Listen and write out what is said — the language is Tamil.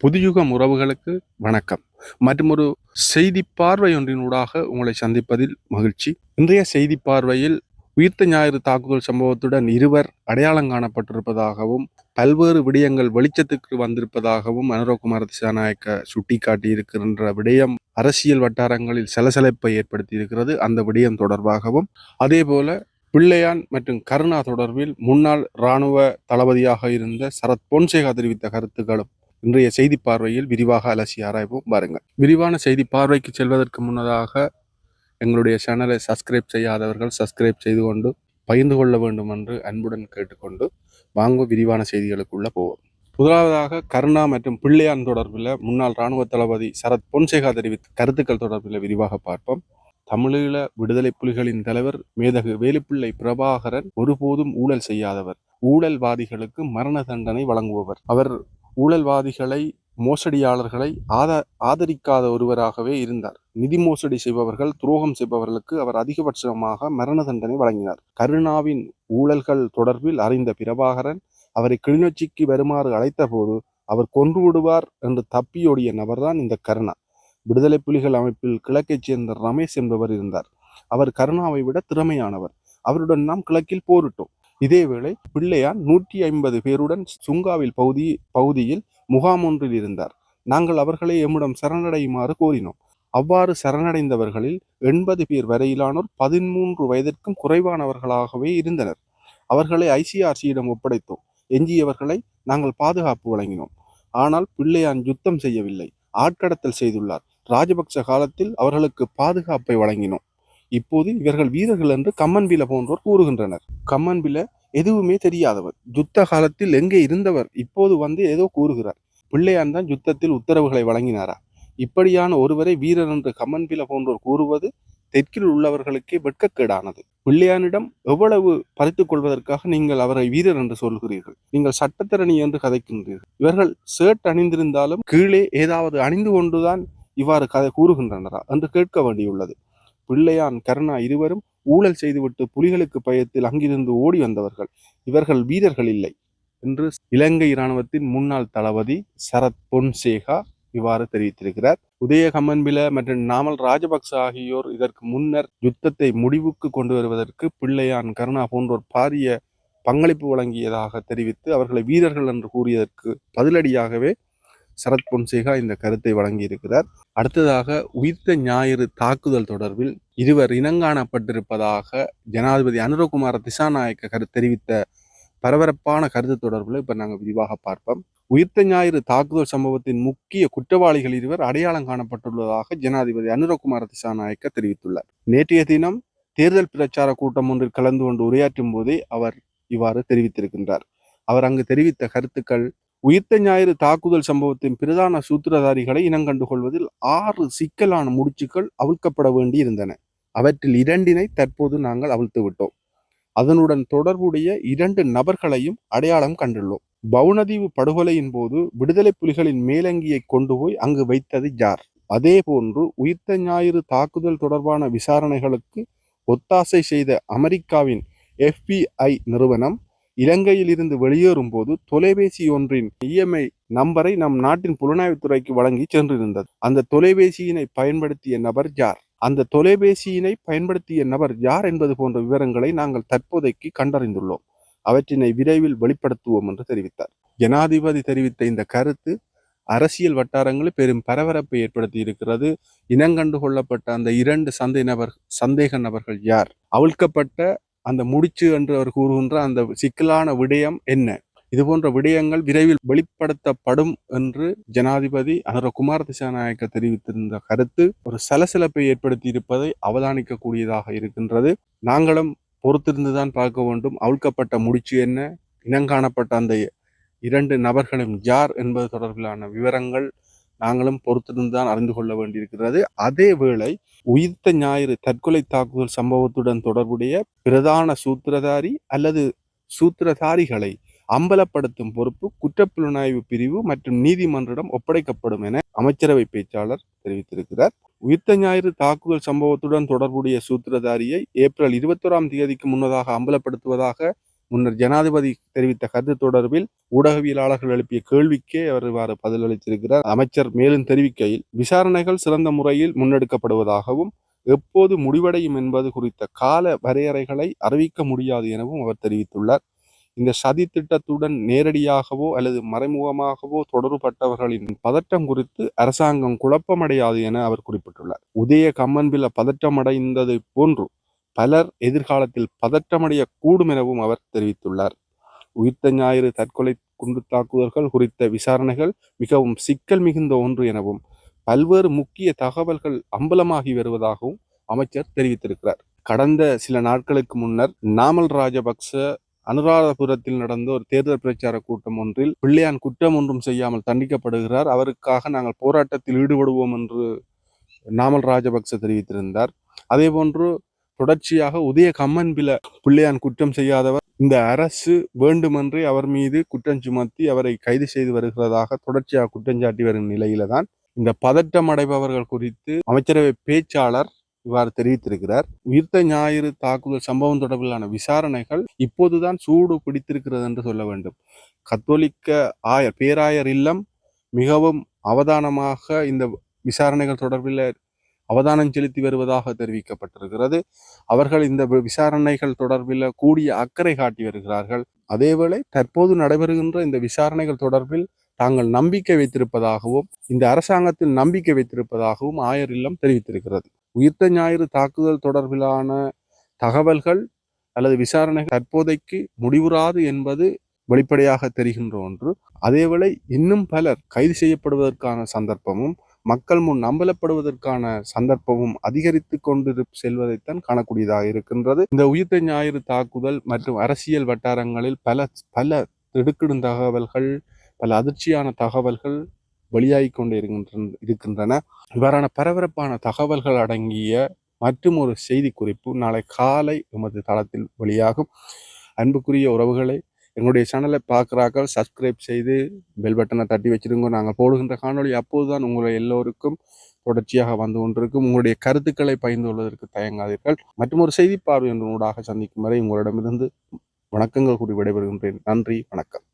புதுயுகம் உறவுகளுக்கு வணக்கம். மற்றும் ஒரு செய்தி பார்வை ஒன்றினூடாக உங்களை சந்திப்பதில் மகிழ்ச்சி. இன்றைய செய்தி பார்வையில் உயிர்த்த ஞாயிறு தாக்குதல் சம்பவத்துடன் இருவர் அடையாளம் காணப்பட்டிருப்பதாகவும் பல்வேறு விடயங்கள் வெளிச்சத்துக்கு வந்திருப்பதாகவும் அனுரகுமார திசாநாயக்க சுட்டிக்காட்டியிருக்கின்ற விடயம் அரசியல் வட்டாரங்களில் சலசலப்பை ஏற்படுத்தி இருக்கிறது அந்த விடயம் தொடர்பாகவும் அதேபோல பிள்ளையான் மற்றும் கருணா தொடர்பில் முன்னாள் இராணுவ தளபதியாக இருந்த சரத் பொன்சேகா தெரிவித்த கருத்துக்களும் இன்றைய செய்தி பார்வையில் விரிவாக அலசி ஆராய்வோம். பாருங்கள். விரிவான செய்தி பார்வைக்கு செல்வதற்கு முன்னதாக எங்களுடைய சேனலை சப்ஸ்கிரைப் செய்யாதவர்கள் சப்ஸ்கிரைப் செய்து கொண்டு பகிர்ந்து கொள்ள வேண்டும் என்று அன்புடன் கேட்டுக்கொண்டு வாங்க விரிவான செய்திகளுக்குள்ள போவோம். முதலாவதாக கருணா மற்றும் பிள்ளையான் தொடர்பில் முன்னாள் இராணுவ தளபதி சரத் பொன்சேகா தெரிவித்த கருத்துக்கள் தொடர்பில் விரிவாக பார்ப்போம். தமிழீழ விடுதலை புலிகளின் தலைவர் மேதகு வேலுப்பிள்ளை பிரபாகரன் ஒருபோதும் ஊழல் செய்யாதவர். ஊழல்வாதிகளுக்கு மரண தண்டனை வழங்குபவர். அவர் ஊழல்வாதிகளை மோசடியாளர்களை ஆத ஆதரிக்காத ஒருவராகவே இருந்தார். நிதி மோசடி செய்பவர்கள் துரோகம் செய்பவர்களுக்கு அவர் அதிகபட்சமாக மரண தண்டனை வழங்கினார். கருணாவின் ஊழல்கள் தொடர்பில் அறிந்த பிரபாகரன் அவரை கிளிநொச்சிக்கு வருமாறு அழைத்தபோது அவர் கொன்று விடுவார் என்று தப்பியோடிய நபர்தான் இந்த கருணா. விடுதலை புலிகள் அமைப்பில் கிழக்கைச் சேர்ந்த ரமேஷ் என்பவர் இருந்தார். அவர் கருணாவை விட திறமையானவர். அவருடன் நாம் கிழக்கில் போரிட்டோம். இதேவேளை பிள்ளையான் நூற்றி ஐம்பது பேருடன் சுங்காவில் பகுதி பகுதியில் முகாம் ஒன்றில் இருந்தார். நாங்கள் அவர்களை எம்மிடம் சரணடையுமாறு கோரினோம். அவ்வாறு சரணடைந்தவர்களில் எண்பது பேர் வரையிலானோர் பதிமூன்று வயதிற்கும் குறைவானவர்களாகவே இருந்தனர். அவர்களை ஐசிஆர்சியிடம் ஒப்படைத்தோம். எஞ்சியவர்களை நாங்கள் பாதுகாப்பு வழங்கினோம். ஆனால் பிள்ளையான் யுத்தம் செய்யவில்லை. ஆட்கடத்தல் செய்துள்ளார். ராஜபக்ச காலத்தில் அவர்களுக்கு பாதுகாப்பை வழங்கினோம். இப்போது இவர்கள் வீரர்கள் என்று கம்மன்பில போன்றோர் கூறுகின்றனர். கம்மன்பில எதுவுமே தெரியாதவர். யுத்த காலத்தில் எங்கே இருந்தவர் இப்போது வந்து ஏதோ கூறுகிறார். பிள்ளையான் தான் யுத்தத்தில் உத்தரவுகளை வழங்கினாரா? இப்படியான ஒருவரை வீரர் என்று கம்மன்பில போன்றோர் கூறுவது தெற்கில் உள்ளவர்களுக்கே வெட்கக்கேடானது. பிள்ளையானிடம் எவ்வளவு பறித்துக் கொள்வதற்காக நீங்கள் அவரை வீரர் என்று சொல்கிறீர்கள்? நீங்கள் சட்டத்திரணி என்று கதைக்கின்றீர்கள். இவர்கள் ஷர்ட் அணிந்திருந்தாலும் கீழே ஏதாவது அணிந்து கொண்டுதான் இவ்வாறு கதை கூறுகின்றனரா? என்று கேட்க வேண்டியுள்ளது. பிள்ளையான் கருணா இருவரும் ஊழல் செய்துவிட்டு புலிகளுக்கு பயத்தில் அங்கிருந்து ஓடி வந்தவர்கள். இவர்கள் வீரர்கள் இல்லை என்று இலங்கை இராணுவத்தின் முன்னாள் தளபதி சரத் பொன்சேகா இவ்வாறு தெரிவித்திருக்கிறார். உதய கம்மன்பில மற்றும் நாமல் ராஜபக்ச ஆகியோர் இதற்கு முன்னர் யுத்தத்தை முடிவுக்கு கொண்டு வருவதற்கு பிள்ளையான் கருணா போன்றோர் பாரிய பங்களிப்பு வழங்கியதாக தெரிவித்து அவர்களை வீரர்கள் என்று கூறியதற்கு பதிலடியாகவே சரத் பொன்சேகா இந்த கருத்தை வழங்கியிருக்கிறார். அடுத்ததாக உயிர்த்த ஞாயிறு தாக்குதல் தொடர்பில் இருவர் இனங்காணப்பட்டிருப்பதாக ஜனாதிபதி அனுரகுமார திசாநாயக்க தெரிவித்த பரபரப்பான கருத்து தொடர்பில் இப்ப நாங்கள் விரிவாக பார்ப்போம். உயிர்த்த ஞாயிறு தாக்குதல் சம்பவத்தின் முக்கிய குற்றவாளிகள் இருவர் அடையாளம் காணப்பட்டுள்ளதாக ஜனாதிபதி அனுரகுமார திசாநாயக்க தெரிவித்துள்ளார். நேற்றைய தினம் தேர்தல் பிரச்சார கூட்டம் ஒன்றில் கலந்து கொண்டு உரையாற்றும் போதே அவர் இவ்வாறு தெரிவித்திருக்கின்றார். அவர் அங்கு தெரிவித்த கருத்துக்கள் உயிர்த்த ஞாயிறு தாக்குதல் சம்பவத்தின் பிரதான சூத்திரதாரிகளை இனங்கண்டு கொள்வதில் ஆறு சிக்கலான முடிச்சுக்கள் அவிழ்க்கப்பட வேண்டி இருந்தன அவற்றில் இரண்டினை தற்போது நாங்கள் அவிழ்த்து விட்டோம். அதனுடன் தொடர்புடைய இரண்டு நபர்களையும் அடையாளம் கண்டுள்ளோம். பவுனதீவு படுகொலையின் போது விடுதலை புலிகளின் மேலங்கியை கொண்டு போய் அங்கு வைத்தது யார்? அதே போன்று உயிர்த்த ஞாயிறு தாக்குதல் தொடர்பான விசாரணைகளுக்கு ஒத்தாசை செய்த அமெரிக்காவின் எஃபிஐ நிறுவனம் இலங்கையில் இருந்து வெளியேறும் போது தொலைபேசி ஒன்றின் இஎம்ஐ நம்பரை நம் நாட்டின் புலனாய்வுத்துறைக்கு வழங்கி சென்றிருந்தது. அந்த தொலைபேசியினை பயன்படுத்திய நபர் யார்? அந்த தொலைபேசியினை பயன்படுத்திய நபர் யார் என்பது போன்ற விவரங்களை நாங்கள் தற்போதைக்கு கண்டறிந்துள்ளோம். அவற்றினை விரைவில் வெளிப்படுத்துவோம் என்று தெரிவித்தார். ஜனாதிபதி தெரிவித்த இந்த கருத்து அரசியல் வட்டாரங்களில் பெரும் பரபரப்பை ஏற்படுத்தி இருக்கிறது. இனங்கண்டு கொள்ளப்பட்ட அந்த இரண்டு சந்தை நபர் சந்தேக நபர்கள் யார்? அவிழ்க்கப்பட்ட அந்த முடிச்சு என்று அவர் கூறுகின்ற அந்த சிக்கலான விடயம் என்ன? இது போன்ற விடயங்கள் விரைவில் வெளிப்படுத்தப்படும் என்று ஜனாதிபதி அனுரகுமார் திசாநாயக்க தெரிவித்திருந்த கருத்து ஒரு சலசலப்பை ஏற்படுத்தி இருப்பதை அவதானிக்கக்கூடியதாக இருக்கின்றது. நாங்களும் பொறுத்திருந்துதான் பார்க்க வேண்டும். அவிழ்க்கப்பட்ட முடிச்சு என்ன? இனங்காணப்பட்ட அந்த இரண்டு நபர்களும் யார் என்பது தொடர்பிலான விவரங்கள் நாங்களும் பொறுத்திருந்துதான் அறிந்து கொள்ள வேண்டியிருக்கிறது. அதே வேளை உயிர்த்த ஞாயிறு தற்கொலை தாக்குதல் சம்பவத்துடன் தொடர்புடைய பிரதான சூத்திரதாரி அல்லது சூத்திரதாரிகளை அம்பலப்படுத்தும் பொறுப்பு குற்றப்புலனாய்வு பிரிவு மற்றும் நீதிமன்றிடம் ஒப்படைக்கப்படும் என அமைச்சரவை பேச்சாளர் தெரிவித்திருக்கிறார். உயிர்த்த ஞாயிறு தாக்குதல் சம்பவத்துடன் தொடர்புடைய சூத்திரதாரியை ஏப்ரல் இருபத்தோராம் தேதிக்கு முன்னதாக அம்பலப்படுத்துவதாக முன்னர் ஜனாதிபதி தெரிவித்த கருத்து தொடர்பில் ஊடகவியலாளர்கள் எழுப்பிய கேள்விக்கே அவர் இவ்வாறு பதிலளித்திருக்கிறார். அமைச்சர் மேலும் தெரிவிக்கையில் விசாரணைகள் சிறந்த முறையில் முன்னெடுக்கப்படுவதாகவும் எப்போது முடிவடையும் என்பது குறித்த கால வரையறைகளை அறிவிக்க முடியாது எனவும் அவர் தெரிவித்துள்ளார். இந்த சதி திட்டத்துடன் நேரடியாகவோ அல்லது மறைமுகமாகவோ தொடர்புபட்டவர்களின் பதட்டம் குறித்து அரசாங்கம் குழப்பமடையாது என அவர் குறிப்பிட்டுள்ளார். உதய கம்மன்பில பதற்றமடைந்ததை போன்று பலர் எதிர்காலத்தில் பதற்றமடைய கூடும் எனவும் அவர் தெரிவித்துள்ளார். உயிர்த்த ஞாயிறு தற்கொலை குண்டு தாக்குதல்கள் குறித்த விசாரணைகள் மிகவும் சிக்கல் மிகுந்த ஒன்று எனவும் பல்வேறு முக்கிய தகவல்கள் அம்பலமாகி வருவதாகவும் அமைச்சர் தெரிவித்திருக்கிறார். கடந்த சில நாட்களுக்கு முன்னர் நாமல் ராஜபக்ச அனுராதபுரத்தில் நடந்த ஒரு தேர்தல் பிரச்சார கூட்டம் ஒன்றில் பிள்ளையான் குற்றம் ஒன்றும் செய்யாமல் தண்டிக்கப்படுகிறார். அவருக்காக நாங்கள் போராட்டத்தில் ஈடுபடுவோம் என்று நாமல் ராஜபக்ச தெரிவித்திருந்தார். அதே போன்று தொடர்ச்சியாக உதய கம்மன்பில பிள்ளையான் குற்றம் செய்யாதவர். இந்த அரசு வேண்டுமென்றே அவர் மீது குற்றம் சுமத்தி அவரை கைது செய்து வருகிறதாக தொடர்ச்சியாக குற்றஞ்சாட்டி வரும் நிலையில தான் இந்த பதட்டம் அடைபவர்கள் குறித்து அமைச்சரவை பேச்சாளர் இவ்வாறு தெரிவித்திருக்கிறார். உயிர்த்த ஞாயிறு தாக்குதல் சம்பவம் தொடர்பிலான விசாரணைகள் இப்போதுதான் சூடு பிடித்திருக்கிறது என்று சொல்ல வேண்டும். கத்தோலிக்க ஆயர் பேராயர் இல்லம் மிகவும் அவதானமாக இந்த விசாரணைகள் தொடர்பில் அவதானம் செலுத்தி வருவதாக தெரிவிக்கப்பட்டிருக்கிறது. அவர்கள் இந்த விசாரணைகள் தொடர்பில் கூடிய அக்கறை காட்டி வருகிறார்கள். அதேவேளை தற்போது நடைபெறுகின்ற இந்த விசாரணைகள் தொடர்பில் தாங்கள் நம்பிக்கை வைத்திருப்பதாகவும் இந்த அரசாங்கத்தில் நம்பிக்கை வைத்திருப்பதாகவும் ஆயர் இல்லம் தெரிவித்திருக்கிறது. உயிர்த்த ஞாயிறு தாக்குதல் தொடர்பிலான தகவல்கள் அல்லது விசாரணைகள் தற்போதைக்கு முடிவுறாது என்பது வெளிப்படையாக தெரிகின்ற ஒன்று. அதேவேளை இன்னும் பலர் கைது செய்யப்படுவதற்கான சந்தர்ப்பமும் மக்கள் முன் நம்பலப்படுவதற்கான சந்தர்ப்பமும் அதிகரித்து கொண்டு செல்வதைத்தான் காணக்கூடியதாக இருக்கின்றது. இந்த உயிர்த்த ஞாயிறு தாக்குதல் மற்றும் அரசியல் வட்டாரங்களில் பல பல திடுக்கிடும் தகவல்கள் பல அதிர்ச்சியான தகவல்கள் வெளியாகி கொண்டு இருக்கின்றன இருக்கின்றன. இவ்வாறான பரபரப்பான தகவல்கள் அடங்கிய மற்றும் ஒரு செய்தி குறிப்பு நாளை காலை எமது தளத்தில் வெளியாகும். அன்புக்குரிய உறவுகளை எங்களுடைய சேனலை பார்க்குறாக்கள் சப்ஸ்கிரைப் செய்து பெல் பட்டனை தட்டி வச்சிருங்க. நாங்கள் போடுகின்ற காணொளி அப்போதுதான் உங்களை எல்லோருக்கும் தொடர்ச்சியாக வந்து கொண்டிருக்கும். உங்களுடைய கருத்துக்களை பகிர்ந்து கொள்வதற்கு தயங்காதீர்கள். மற்றும் ஒரு செய்தி பார்வை ஒன்று ஊடாக சந்திக்கும் வரை உங்களிடமிருந்து வணக்கங்கள் கூறி விடைபெறுகின்றேன். நன்றி வணக்கம்.